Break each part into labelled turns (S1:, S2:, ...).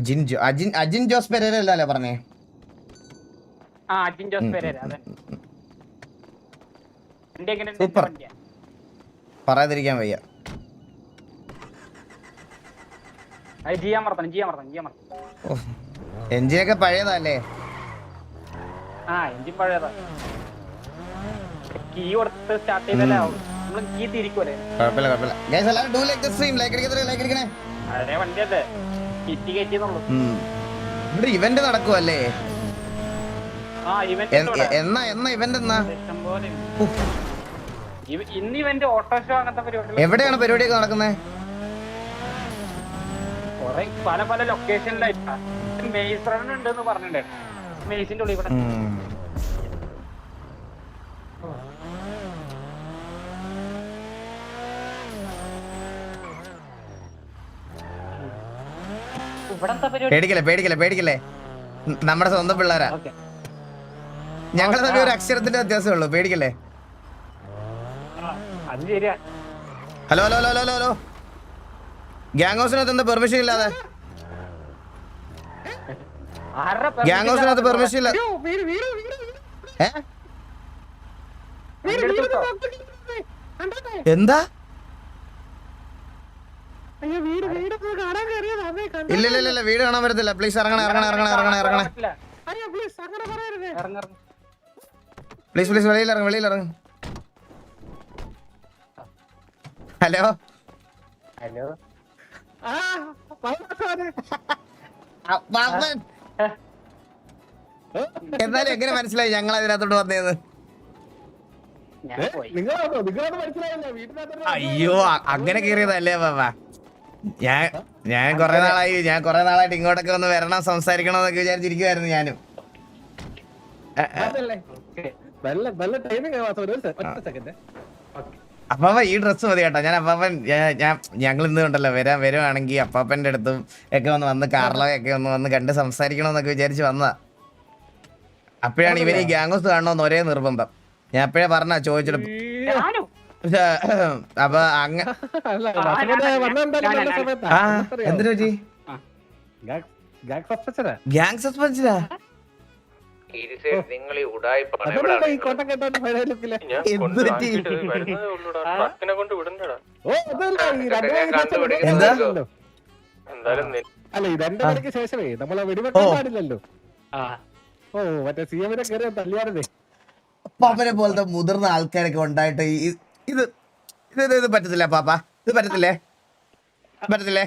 S1: Ajin Ajin Ajin Jose Pereira അല്ലേ പറഞ്ഞേ?
S2: ആ അജിൻ ജോസ് പെരേര അതെ?
S1: സൂപ്പർ. പറയാതിരിക്കാൻ വയ്യ. എഞ്ചിനൊക്കെ പഴയതല്ലേ?
S2: ആ എഞ്ചിൻ പഴയതാ. കീ കൊടുത്ത് സ്റ്റാർട്ട് ചെയ്തല്ലേ ആവും. നമ്മൾ കീ തിരിക്കുമല്ലേ
S1: കുഴപ്പമില്ല കുഴപ്പമില്ല. ഗൈസ് എല്ലാവരും do like the stream like അടിക്കത്ര like അടിക്കണേ.
S2: അതെ വണ്ടിയല്ലേ.
S1: ഇവിടെ ഇവന്റ് നടക്കുവല്ലേ? എന്നാ എന്നാ ഇവന്റ് എന്നാ? എവിടെയാണ് പരിപാടിയൊക്കെ നടക്കുന്നത്
S2: പല പല ലൊക്കേഷനിലായിട്ടാ മെയ്സ് റൺ ഉണ്ടെന്ന് പറഞ്ഞിട്ടുണ്ടായിരുന്നു മെയ്സിന്റെ ഉള്ളിൽ ഇവിടെ ഇവിടെ എന്താ പരിപാടി
S1: പേടിക്കല്ലേ പേടിക്കല്ലേ പേടിക്കല്ലേ? നമ്മുടെ സ്വന്തം പിള്ളേരാ. ഞങ്ങൾ തമ്മിൽ ഒരു അക്ഷരത്തിന്റെ വ്യത്യാസമേ ഉള്ളൂ പേടിക്കല്ലേ? Hello hello hello hello hello. Gang ഹൗസിനകത്ത് എന്താ പെർമിഷൻ ഇല്ലാതെ? ഗ്യാങ് ഹൗസിനകത്ത് പെർമിഷൻ ഇല്ല? എന്താ? ഇല്ല ഇല്ല ഇല്ല, ഇല്ല വീട് കാണാൻ പറ്റത്തില്ല പ്ലീസ് ഇറങ്ങണേ ഇറങ്ങണേ ഇറങ്ങണേ ഇറങ്ങണേ ഇറങ്ങണേ.
S2: ഇറങ്ങി
S1: പ്ലീസ് പ്ലീസ് വെളിയിൽ ഇറങ്ങ് വെളിയിൽ ഇറങ്ങ. Hello
S2: hello.
S1: എന്നാലും എങ്ങനെ മനസ്സിലായി ഞങ്ങൾ അതിനകത്തോട്ട് വന്നേന്ന്? അയ്യോ അങ്ങനെ കേറിയതല്ലേ പാപ്പ ഞാൻ ഞാൻ കൊറേ നാളായി ഞാൻ കൊറേ നാളായിട്ട് ഇങ്ങോട്ടൊക്കെ ഒന്ന് വരണം സംസാരിക്കണം എന്നൊക്കെ വിചാരിച്ചിരിക്കുവായിരുന്നു ഞാനും. അപ്പാപ്പ ഈ ഡ്രസ്സ് മതി കേട്ടോ. ഞാൻ അപ്പാപ്പൻ ഞാൻ- ഞാൻ ഞങ്ങൾ ഇന്ന് ഉണ്ടല്ലോ വരാൻ വരുവാണെങ്കിൽ അപ്പാപ്പന്റെ അടുത്തും ഒക്കെ ഒന്ന് വന്ന് കാർലൊക്കെ ഒന്ന് വന്ന് കണ്ട് സംസാരിക്കണം എന്നൊക്കെ വിചാരിച്ച് വന്നതാ. അപ്പഴാണ് ഇവന് ഈ ഗ്യാങ്സ് കാണണമെന്ന് ഒരേ നിർബന്ധം. ഞാൻ അപ്പഴേ പറഞ്ഞ ചോദിച്ചിട്ട് അപ്പൊ അങ്ങ
S3: അല്ല
S2: ആ,
S3: വസന്തയുടെ
S2: ഞാൻ-
S3: വന്നെന്തായാലും
S2: ഞാൻ-
S3: നല്ല
S2: ഞാൻ-
S3: സമയത്താ.
S1: ആ
S3: നമുക്കറിയാം.
S1: എന്തിനു പറ്റി
S3: സസ്പെൻഷനാ.
S1: ഗ്യാങ് സസ്പെൻഷനാ
S4: നിങ്ങൾ ഈ
S3: അല്ല ശേഷമേ നമ്മളെ വെടിവെക്കാൻ പാടില്ലല്ലോ. ഓ മറ്റേ സി എമ്മിനെ കയറി
S1: പാപ്പനെ പോലത്തെ മുതിർന്ന ആൾക്കാരൊക്കെ ഉണ്ടായിട്ട് ഈ- ഇത് ഇത് ഇത് പറ്റത്തില്ല പാപ്പ. ഇത് പറ്റത്തില്ലേ? പറ്റത്തില്ലേ?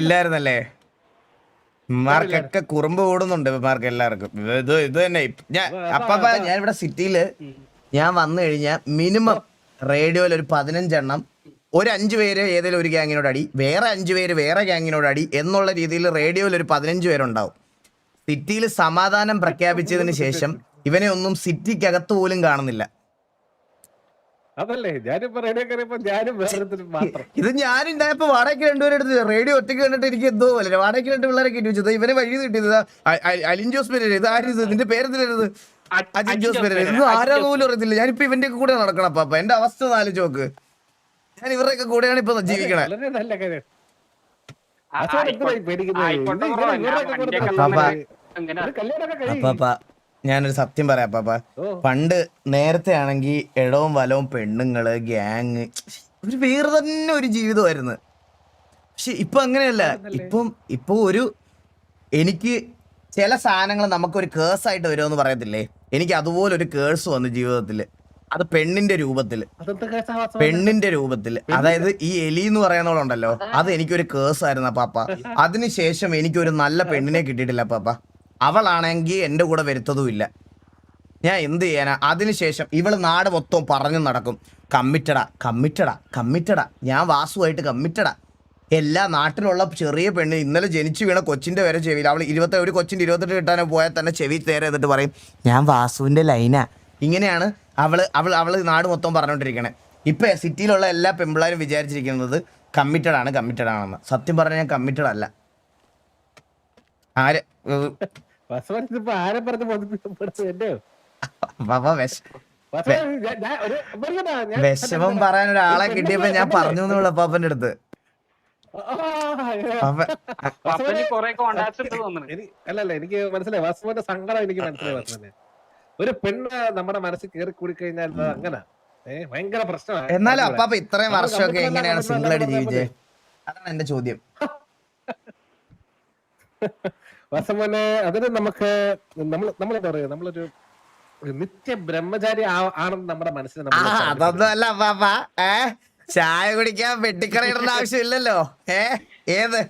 S1: ഇല്ലായിരുന്നല്ലേ? മാർക്കൊക്കെ കുറുമ്പ് കൂടുന്നുണ്ട് മാർക്ക് എല്ലാവർക്കും. ഇത് ഇത് തന്നെ. ഞാൻ അപ്പാപ്പ ഞാൻ ഇവിടെ സിറ്റിയിൽ ഞാൻ വന്നു കഴിഞ്ഞാൽ മിനിമം റേഡിയോയിൽ ഒരു പതിനഞ്ചെണ്ണം ഒരു അഞ്ചു പേര് ഏതെങ്കിലും ഒരു ഗ്യാങ്ങിനോട് അടി വേറെ അഞ്ചു പേര് വേറെ ഗ്യാങ്ങിനോട് അടി എന്നുള്ള രീതിയിൽ റേഡിയോയിൽ ഒരു പതിനഞ്ച് പേരുണ്ടാവും. സിറ്റിയിൽ സമാധാനം പ്രഖ്യാപിച്ചതിന് ശേഷം ഇവനെ ഒന്നും സിറ്റിക്കകത്ത് പോലും കാണുന്നില്ല.
S3: അതല്ലേ ഞാനും മാത്രം.
S1: ഇത് ഞാനുണ്ടായപ്പോ വാടകയ്ക്ക് രണ്ടുപേരും എടുത്ത് റേഡിയോ ഒറ്റയ്ക്ക് കണ്ടിട്ട് എനിക്ക് എന്തോ പോലെ. വാടകയ്ക്ക് രണ്ട് പിള്ളേരെ കിട്ടി വെച്ചത് ഇവനെ വഴി കിട്ടിയത് അലിൻ ജോസ് പേര് ഇത് ആരും നിന്റെ പേരെന്തിനത് അജിൻ ജോസ് പേര് ഇത് ആരാ പോലും അറിയത്തില്ല. ഞാനിപ്പോ ഇവന്റെ കൂടെ നടക്കണം അപ്പൊ എന്റെ അവസ്ഥ നാല് ചോക്ക് ഞാൻ ഇവരുടെയൊക്കെ കൂടെയാണ് ഇപ്പൊ ജീവിക്കണേ.
S3: അപ്പൊ
S1: അപ്പാപ്പ ഞാനൊരു സത്യം പറയാം അപ്പാപ്പ. പണ്ട് നേരത്തെ ആണെങ്കിൽ ഇടവും വലവും പെണ്ണുങ്ങൾ ഗ്യാങ് ഒരു വേറെ തന്നെ ഒരു ജീവിതമായിരുന്നു. പക്ഷെ ഇപ്പൊ അങ്ങനെയല്ല. ഇപ്പം ഇപ്പൊ ഒരു എനിക്ക് ചില സാധനങ്ങൾ നമുക്കൊരു കേഴ്സ് ആയിട്ട് വരുമെന്ന് പറയത്തില്ലേ? എനിക്ക് അതുപോലെ ഒരു കേഴ്സ് വന്നു ജീവിതത്തിൽ അത് പെണ്ണിന്റെ രൂപത്തിൽ? പെണ്ണിന്റെ രൂപത്തിൽ അതായത് ഈ എലി എന്ന് പറയുന്നവളുണ്ടല്ലോ. അത് എനിക്കൊരു കേഴ്സ് ആയിരുന്നു പാപ്പ അതിനുശേഷം എനിക്കൊരു നല്ല പെണ്ണിനെ കിട്ടിയിട്ടില്ല പാപ്പ അവളാണെങ്കിൽ എന്റെ കൂടെ വരുത്തതും ഇല്ല ഞാൻ എന്ത് ചെയ്യാനാ? അതിനുശേഷം ഇവൾ നാട് മൊത്തം പറഞ്ഞു നടക്കും. കമ്മിറ്റടാ കമ്മിറ്റടാ കമ്മിറ്റടാ ഞാൻ വാസുവായിട്ട് കമ്മിറ്റടാ എല്ലാ നാട്ടിലുള്ള ചെറിയ പെണ്ണ് ഇന്നലെ ജനിച്ചു വീണ കൊച്ചിന്റെ വരെ ചെവിയിൽ അവൾ ഇരുപത്തി ഒരു കൊച്ചിന്റെ ഇരുപത്തെട്ട് കിട്ടാനോ പോയാൽ തന്നെ ചെവി തേരെ എന്നിട്ട് പറയും ഞാൻ വാസുവിന്റെ ലൈനാ. ഇങ്ങനെയാണ് അവൾ അവൾ അവൾ നാട് മൊത്തം പറഞ്ഞുകൊണ്ടിരിക്കണേ. ഇപ്പോൾ സിറ്റിയിലുള്ള എല്ലാ പെമ്പിള്ളാരും വിചാരിച്ചിരിക്കുന്നത് കമ്മിറ്റഡ് ആണ് കമ്മിറ്റഡ് ആണെന്ന് സത്യം പറഞ്ഞാൽ ഞാൻ കമ്മിറ്റഡ് അല്ല ആര്?
S3: ആരെ പറഞ്ഞ് ബോധിപ്പിക്കപ്പെടുന്നത് എന്റെയോ
S1: വിഷമം പറയാൻ ഒരാളെ കിട്ടിയപ്പോ ഞാൻ പറഞ്ഞു എന്നുള്ള പാപ്പന്റെ അടുത്ത്.
S3: അല്ലല്ല എനിക്ക് മനസ്സിലായി. വാസുവിന്റെ സങ്കടം എനിക്ക് മനസ്സിലായി വാസുവിനെ. ഒരു പെണ്ണ് നമ്മുടെ മനസ്സിൽ കയറി കൂടി കഴിഞ്ഞാൽ അങ്ങനെ. ഏഹ് ഭയങ്കര പ്രശ്നമാണ്.
S1: എന്നാലും അപ്പാപ്പ ഇത്രയും വർഷമൊക്കെ എങ്ങനെയാണ് സിംഗിൾ ആയിട്ട് ജീവിച്ചത്? അതാണ് എന്റെ ചോദ്യം.
S3: വാസവനെ അതിന് നമുക്ക് നമ്മൾ നമ്മൾ എന്താ പറയുക നമ്മളൊരു നിത്യ ബ്രഹ്മചാരി ആണെന്ന് നമ്മുടെ മനസ്സിൽ
S1: ആ
S3: നമ്മൾ
S1: അതൊന്നും അല്ല അപ്പാപ്പ ഏ? ചായ കുടിക്കാൻ വെട്ടിക്കറയിടേണ്ട ആവശ്യമില്ലല്ലോ. ഏ? ഏത്?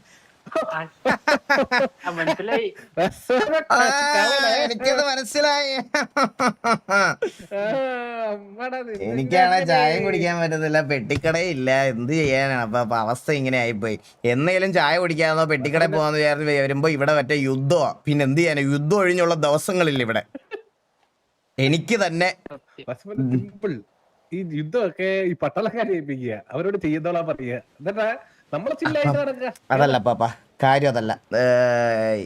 S2: മനസ്സിലായി.
S1: എനിക്കത് മനസ്സിലായി. എനിക്കാണ് ചായയും കുടിക്കാൻ പറ്റത്തില്ല. പെട്ടിക്കടയില്ല എന്ത് ചെയ്യാനാണ്? അപ്പൊ അപ്പൊ അവസ്ഥ ഇങ്ങനെ ആയിപ്പോയി. എന്നേലും ചായ കുടിക്കാന്നോ പെട്ടിക്കടയിൽ പോവാന്ന് വിചാരിച്ച് വരുമ്പോ ഇവിടെ മറ്റേ യുദ്ധമാ. പിന്നെ എന്ത് ചെയ്യാനാ? യുദ്ധം ഒഴിഞ്ഞുള്ള ദിവസങ്ങളില്ല ഇവിടെ. എനിക്ക് തന്നെ
S3: ഈ യുദ്ധമൊക്കെ ഈ പട്ടാളക്കാരെ ഏൽപ്പിക്കുക. അവരോട് ചെയ്യുന്നോളാ പറയുക. എന്നിട്ടാ
S1: അതല്ല പാപ്പ കാര്യം അതല്ല.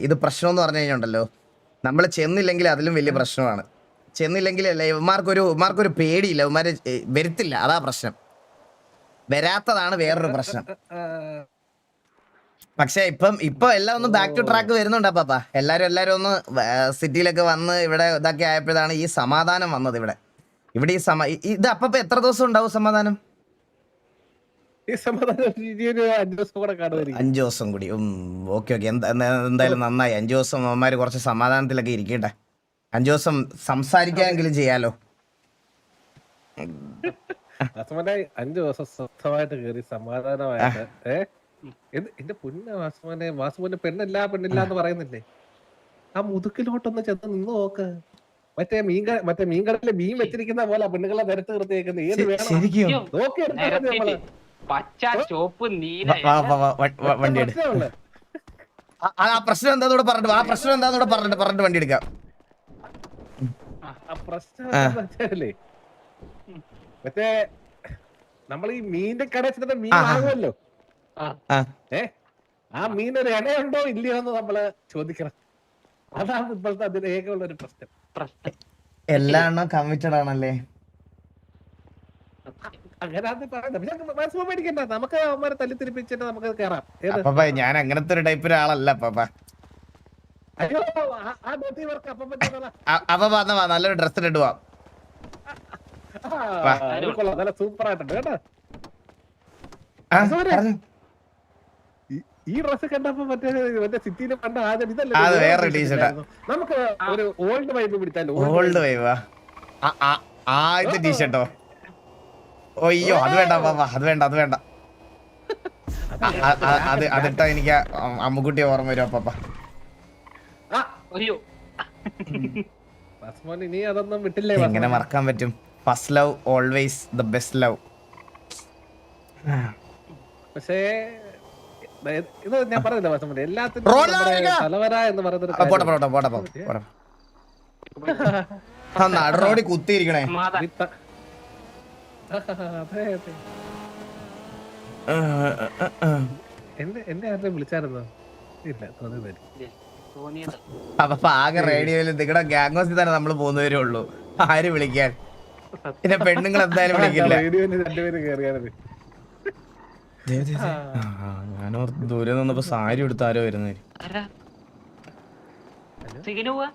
S1: ഇത് പ്രശ്നം എന്ന് പറഞ്ഞു കഴിഞ്ഞുണ്ടല്ലോ നമ്മൾ ചെന്നില്ലെങ്കിൽ അതിലും വലിയ പ്രശ്നമാണ്. ചെന്നില്ലെങ്കിൽ അല്ലേ ഇവന്മാർക്കൊരു ഇവന്മാർക്കൊരു പേടിയില്ല ഇവന്മാര് വരുത്തില്ല. അതാ പ്രശ്നം. വരാത്തതാണ് വേറൊരു പ്രശ്നം. പക്ഷെ ഇപ്പം ഇപ്പൊ എല്ലാം ഒന്ന് ബാക്ക് ടു ട്രാക്ക് വരുന്നുണ്ടാ പാപ്പ എല്ലാരും എല്ലാരും ഒന്ന് സിറ്റിയിലൊക്കെ വന്ന് ഇവിടെ ഇതൊക്കെ ആയപ്പോഴാണ് ഈ സമാധാനം വന്നത് ഇവിടെ. ഇവിടെ ഈ സമ ഇത് അപ്പൊ എത്ര ദിവസം ഉണ്ടാവും സമാധാനം
S3: ഈ സമാധാനം ഇനി ഒരു അഞ്ചു ദിവസം കൂടെ
S1: ഓക്കെ ഓക്കെ. എന്തായാലും നന്നായി. അഞ്ചു ദിവസം അവന്മാര് കുറച്ച് സമാധാനത്തിലൊക്കെ ഇരിക്കട്ടെ. അഞ്ചു ദിവസം സംസാരിക്കാനെങ്കിലും ചെയ്യാലോ.
S3: അഞ്ചു ദിവസം സ്വസ്ഥമായിട്ട് കയറി സമാധാനമായിട്ട് ഏ? എന്ത് എന്റെ പൊന്ന വാസവനെ വാസുവിന്റെ പെണ്ണില്ല പെണ്ണില്ല എന്ന് പറയുന്നില്ലേ? ആ മുതുക്കിലോട്ടൊന്ന് ചെന്ന് നിന്ന് നോക്ക്. മറ്റേ മീൻ മറ്റേ മീൻകടലിലെ മീൻ വെച്ചിരിക്കുന്ന പോലെ പെണ്ണുങ്ങളെ നിരത്ത് നിർത്തിയേക്കുന്നത് ഏത് വേണം? നോക്കി.
S2: പച്ച ചോപ്പ് നീല
S1: വണ്ടി. ആ ആ പ്രശ്നം എന്താ പറഞ്ഞിട്ട് വാ, ആ പ്രശ്നം എന്താ പറഞ്ഞിട്ട് പറഞ്ഞിട്ട് വണ്ടി എടുക്കാം.
S3: ആ പ്രശ്നം എന്താന്ന് വെച്ചാലേ മറ്റേ നമ്മൾ ഈ മീനിന്റെ കടയിൽ ചെന്നിട്ട് മീൻ
S1: ആ, ആ.
S3: വാങ്ങുമല്ലോ.
S1: ആ.
S3: ഏ? ആ മീനൊരു ഇണയുണ്ടോ ഇല്ലയോ എന്ന് നമ്മൾ ചോദിക്കണം. അതാണ് ഇപ്പോഴത്തെ അതിന് ഏകമുള്ള ഒരു പ്രശ്നം.
S2: പ്രശ്നം.
S1: എല്ലാ എണ്ണം കമ്മിറ്റഡ് ആണല്ലേ?
S3: നമുക്ക് അവന്മാരെ തല്ലിത്തിരിപ്പിച്ചിട്ട് നമുക്ക് കയറാം
S1: ഞാൻ അങ്ങനത്തെ ഒരു ടൈപ്പ് ഒരാളല്ല
S3: പാപ്പ അപ്പൊ
S1: വന്ന നല്ലൊരു ഡ്രസ് ഇട്ട് പോവാം വാ.
S3: അത് കൊള്ളാം നല്ല സൂപ്പർ ആയിട്ടുണ്ട് കേട്ടോ. ഈ- ഡ്രസ് കണ്ടപ്പോ മറ്റേ മറ്റേ സിറ്റിയിൽ പണ്ട് ആദ്യം ഇതല്ല. നമുക്ക് ഒരു ഓൾഡ് വൈബ് പിടിച്ചാലോ
S1: ഓൾഡ് ആദ്യത്തെ ടീഷർട്ടോ അയ്യോ അത് വേണ്ട പാപ്പ അത് വേണ്ട അത് വേണ്ട. അത് അതിട്ട എനിക്ക് അമ്മുക്കുട്ടി ഓർമ്മ വരും
S2: അപ്പ
S3: നീ അതൊന്നും വിട്ടില്ലേ
S1: എങ്ങനെ മറക്കാൻ പറ്റും? First love always the best love.
S3: പക്ഷേ ഇത് ഞാൻ പറഞ്ഞില്ല വാസമോനെ എല്ലാത്തിനും തലവര എന്ന് പറയുന്നത്
S1: ആ, പോട്ടെ പോട്ടെ പോട്ടെ പോട്ടെ ആ നടുറോടി കുത്തിയിരിക്കണേ.
S3: അതെ അതെ. എന്നെ എന്നെ ആരുടെ വിളിച്ചായിരുന്നോ? ഇല്ല തോന്നുന്നില്ല
S2: തോന്നിയത്.
S1: അപ്പൊ ആകെ റേഡിയോയിൽ നിങ്ങളുടെ ഗാംഗോസിൽ തന്നെ നമ്മൾ പോകുന്നവരേ ഉള്ളൂ. ആര് വിളിക്കാൻ? പിന്നെ പെണ്ണുങ്ങൾ എന്തായാലും വിളിക്കില്ല.
S3: റേഡിയോയിൽ രണ്ടുപേരും കയറിയാലും
S1: ഞാനോ ദൂരെ നിന്നപ്പോ സാരി എടുത്ത് ആരോ വരുന്നത്
S2: ആരാ സിഗിന് പോവാ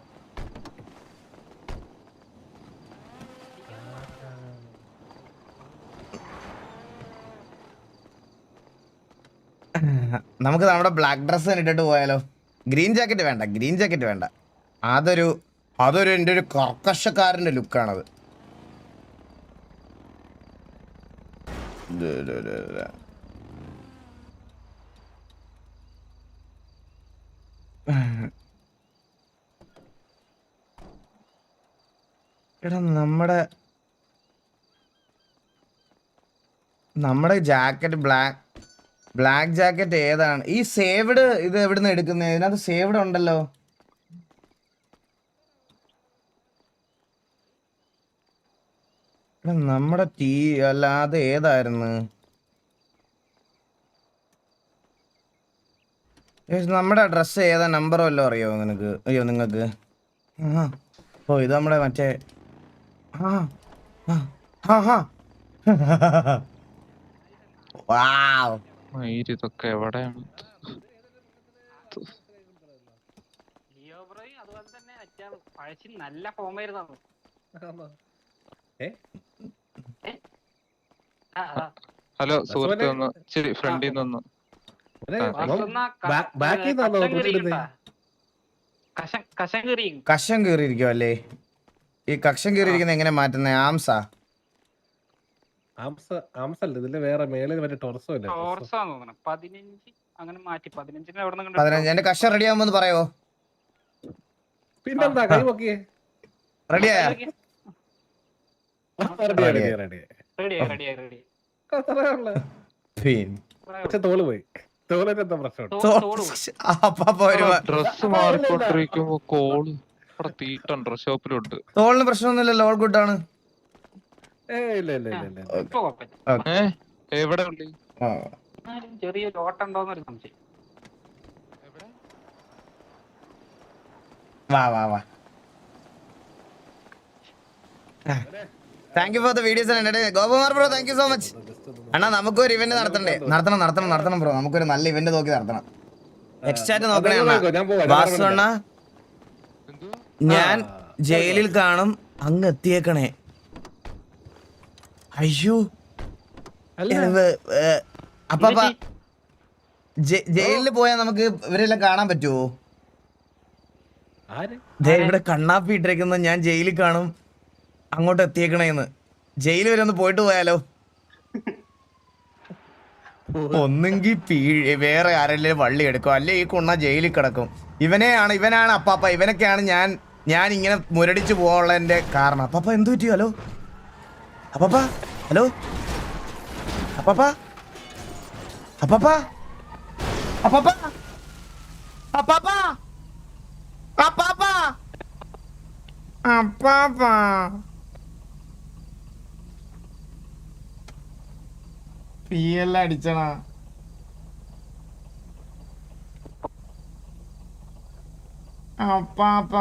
S1: നമുക്ക് നമ്മുടെ ബ്ലാക്ക് ഡ്രസ്സ് ഇട്ടിട്ട് പോയാലോ? ഗ്രീൻ ജാക്കറ്റ് വേണ്ട ഗ്രീൻ ജാക്കറ്റ് വേണ്ട. അതൊരു അതൊരു എന്റെ ഒരു കർക്കശക്കാരന്റെ ലുക്കാണത് എടാ നമ്മുടെ നമ്മുടെ ജാക്കറ്റ് ബ്ലാക്ക് ബ്ലാക്ക് ജാക്കറ്റ് ഏതാണ്? ഈ സേവ്ഡ് ഇത് എവിടുന്ന് എടുക്കുന്നത് ഇതിനകത്ത് സേവ്ഡ് ഉണ്ടല്ലോ. നമ്മുടെ ടീ അല്ല അത് ഏതായിരുന്നു? നമ്മുടെ ഡ്രസ്സ് ഏതാ? നമ്പറോ വല്ലതും അറിയോ നിനക്ക്? അയ്യോ നിങ്ങൾക്ക് ഓ ഇത് നമ്മുടെ മറ്റേ ആ ആ ആ ആ. വാവ്
S5: മയിര് ഇതൊക്കെ എവിടെയാണ്
S2: ലിയോ ബ്രോയും അതുപോലെ തന്നെ അച്ഛാ പഴശ്ശി നല്ല?
S5: ഹലോ സുഹൃത്ത് ഒന്ന് ശരി ഫ്രണ്ടിൽ നിന്ന്.
S1: കഷം കീറിയിരിക്കും. അല്ലേ ഈ കക്ഷം കീറിയിരിക്കുന്ന എങ്ങനെ മാറ്റുന്നത് ആംസാ.
S3: ഇതിൽ വേറെ മേളിൽ മറ്റേ ടോർസോ ഇല്ല ടോർസോ.
S2: തോന്നണം പതിനഞ്ച് അങ്ങനെ മാറ്റി. പതിനഞ്ചിന് എവിടെ നിന്ന്
S1: പതിനഞ്ച്. എന്റെ കഷ റെഡി ആവുമ്പോ പറയോ?
S3: പിന്നെന്താ കൈ പൊക്കിയേ?
S1: റെഡിയായ
S3: തോൾ പോയി. തോളിന് എന്താ പ്രശ്നം?
S5: ഡ്രസ് മാറിക്കൊണ്ടിരിക്കുമ്പോ കോൾ ഷോപ്പിലുണ്ട്
S1: തോളിന് പ്രശ്നമൊന്നുമില്ലല്ലോ ഓൾ ഗുഡ് ആണ്
S3: ഏ ഇല്ല ഇല്ല ഇല്ല ഇല്ല
S2: ഇപ്പൊ കുഴപ്പമില്ല
S5: ഏ എവിടെ ഉള്ളി.
S2: എന്നാലും സംശയം.
S1: വാ വാ വാ. Thank you for the videos Gopakumar bro thank you so much അണ്ണാ നമുക്കൊരു ഇവന്റ് നടത്തണ്ടേ? നടത്തണം നടത്തണം നടത്തണം ബ്രോ നമുക്കൊരു നല്ല ഇവന്റ് നോക്കി നടത്തണം. എക്സ്ട്രാറ്റ് നോക്കണേ അണ്ണാ.
S3: ഞാൻ
S1: ജയിലിൽ കാണും അങ്ങ് എത്തിയേക്കണേ. അയ്യോ.
S3: അപ്പ
S1: ജയിലിൽ ജയിലിൽ പോയാൽ നമുക്ക് ഇവരെല്ലാം കാണാൻ പറ്റുമോ ഇവിടെ കണ്ണാപ്പി ഇട്ടിരിക്കുന്ന ഞാൻ ജയിലിൽ കാണും. അങ്ങോട്ട് എത്തിയേക്കണേന്ന്. ജയിൽ വരെ ഒന്ന് പോയിട്ട് പോയാലോ? ഒന്നെങ്കിൽ പീ വേറെ ആരെങ്കിലും വള്ളി എടുക്കും? അല്ലെ ഈ കുണ്ണ ജയിലിൽ കിടക്കും. ഇവനെയാണ് ഇവനാണ് അപ്പാപ്പ. ഇവനൊക്കെയാണ് ഞാൻ ഞാൻ ഇങ്ങനെ മുരടിച്ചു പോകാനുള്ളതിന്റെ കാരണം. അപ്പാപ്പ എന്തു പറ്റിയാലോ അപ്പാപ്പ ഹലോ? അപ്പാപ്പ? അപ്പാപ്പ? അപ്പാപ്പ? അപ്പാപ്പ? അപ്പാപ്പ? അപ്പാപ്പ. പി എല്ലാം അടിച്ചണ അപ്പാപ്പ.